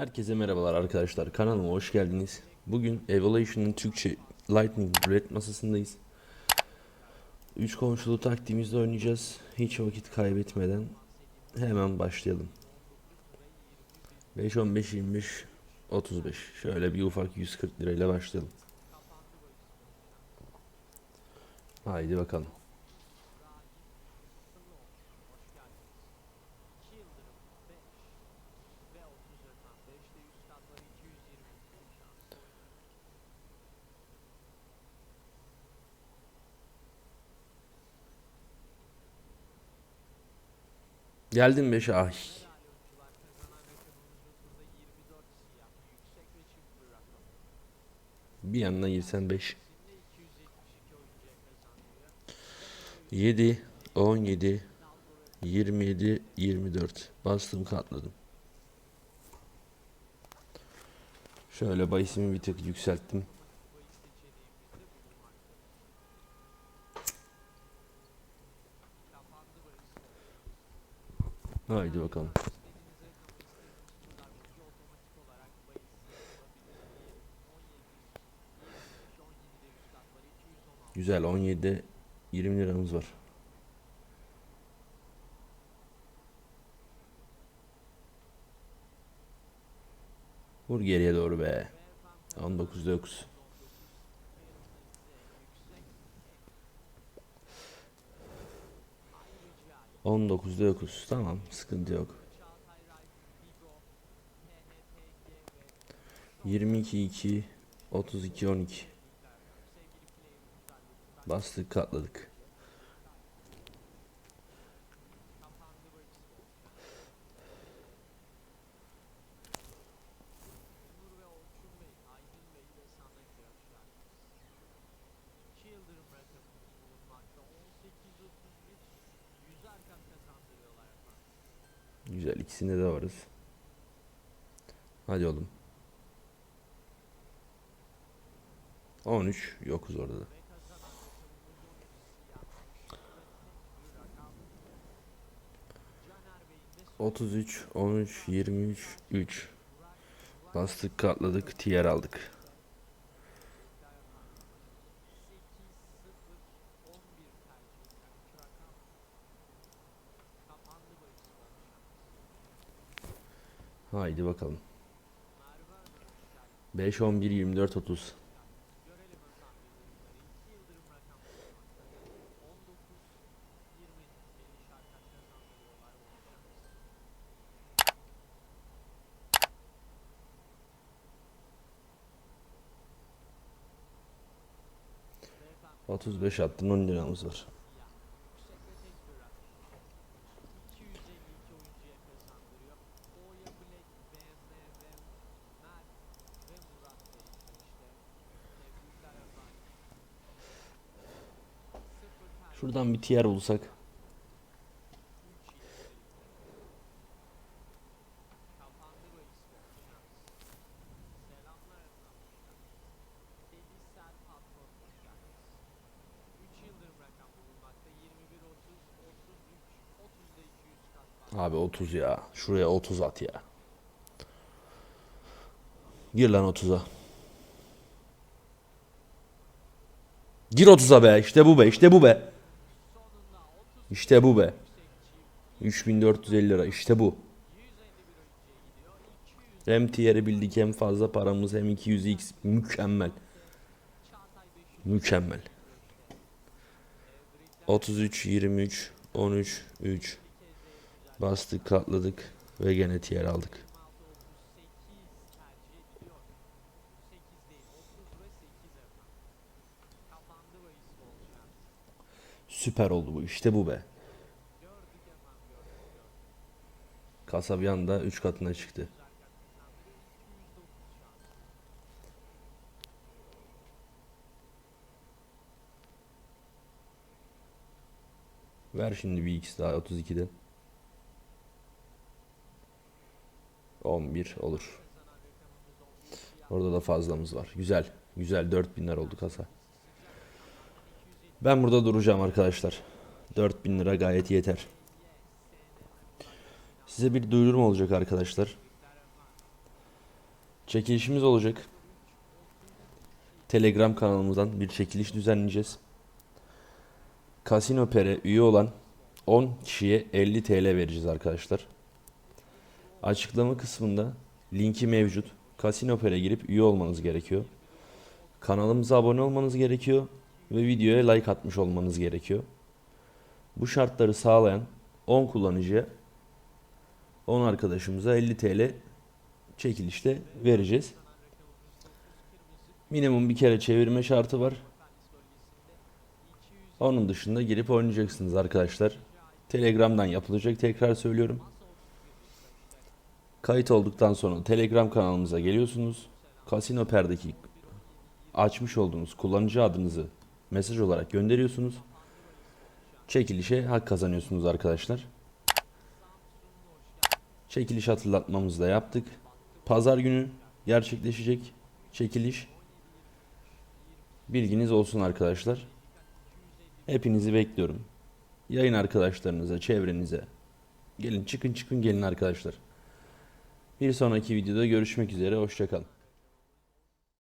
Herkese merhabalar arkadaşlar. Kanalıma hoş geldiniz. Bugün Evolution'ın Türkçe Lightning Roulette masasındayız. 3 komşulu taktiğimizde oynayacağız. Hiç vakit kaybetmeden hemen başlayalım. 5 15 25 35. Şöyle bir ufak 140 lirayla başlayalım. Haydi bakalım. Geldin be Şahin. Bir yandan girsen 5. 7, 17, 27, 24. Bastım katladım. Şöyle bahisimi bir tık yükselttim. Haydi bakalım. Güzel 17 20 liramız var. Vur geriye doğru be. 19 9. On dokuzda yokuz. Tamam, sıkıntı yok. 22 2 32 12 Bastık katladık. Güzel ikisinde de varız. Hadi oğlum. 13 yokuz orada da. Otuz üç, on üç, yirmi üç, üç. Bastık, katladık, tiyer aldık. Haydi bakalım. 5, 11, 24, 30. Otuz beş attın 10 liramız var. Şuradan bir tiyer bulsak. Abi 30 ya. Şuraya 30 at ya. Gir lan 30'a. Gir 30'a be. İşte bu be. İşte bu be. İşte bu be. 3450 lira. İşte bu. Hem tier'i bildik hem fazla paramız hem 200x mükemmel. Mükemmel. 33 23 13 3 Bastık, katladık ve gene tiyer aldık. Süper oldu bu. İşte bu be. Kasa bir anda 3 katına çıktı. Ver şimdi bir x daha 32'den. 11 olur. Orada da fazlamız var. Güzel. Güzel 4000 lira oldu kasa. Ben burada duracağım arkadaşlar. 4000 lira gayet yeter. Size bir duyurum olacak arkadaşlar. Çekilişimiz olacak. Telegram kanalımızdan bir çekiliş düzenleyeceğiz. Casino Pere üye olan 10 kişiye 50 TL vereceğiz arkadaşlar. Açıklama kısmında linki mevcut. Casino Pere girip üye olmanız gerekiyor. Kanalımıza abone olmanız gerekiyor ve videoya like atmış olmanız gerekiyor. Bu şartları sağlayan 10 kullanıcıya 10 arkadaşımıza 50 TL çekilişte vereceğiz. Minimum bir kere çevirme şartı var. Onun dışında girip oynayacaksınız arkadaşlar. Telegram'dan yapılacak tekrar söylüyorum. Kayıt olduktan sonra Telegram kanalımıza geliyorsunuz. Casino Per'deki açmış olduğunuz kullanıcı adınızı mesaj olarak gönderiyorsunuz. Çekilişe hak kazanıyorsunuz arkadaşlar. Çekiliş hatırlatmamızı da yaptık. Pazar günü gerçekleşecek çekiliş. Bilginiz olsun arkadaşlar. Hepinizi bekliyorum. Yayın arkadaşlarınıza, çevrenize. Gelin çıkın çıkın gelin arkadaşlar. Bir sonraki videoda görüşmek üzere. Hoşçakalın.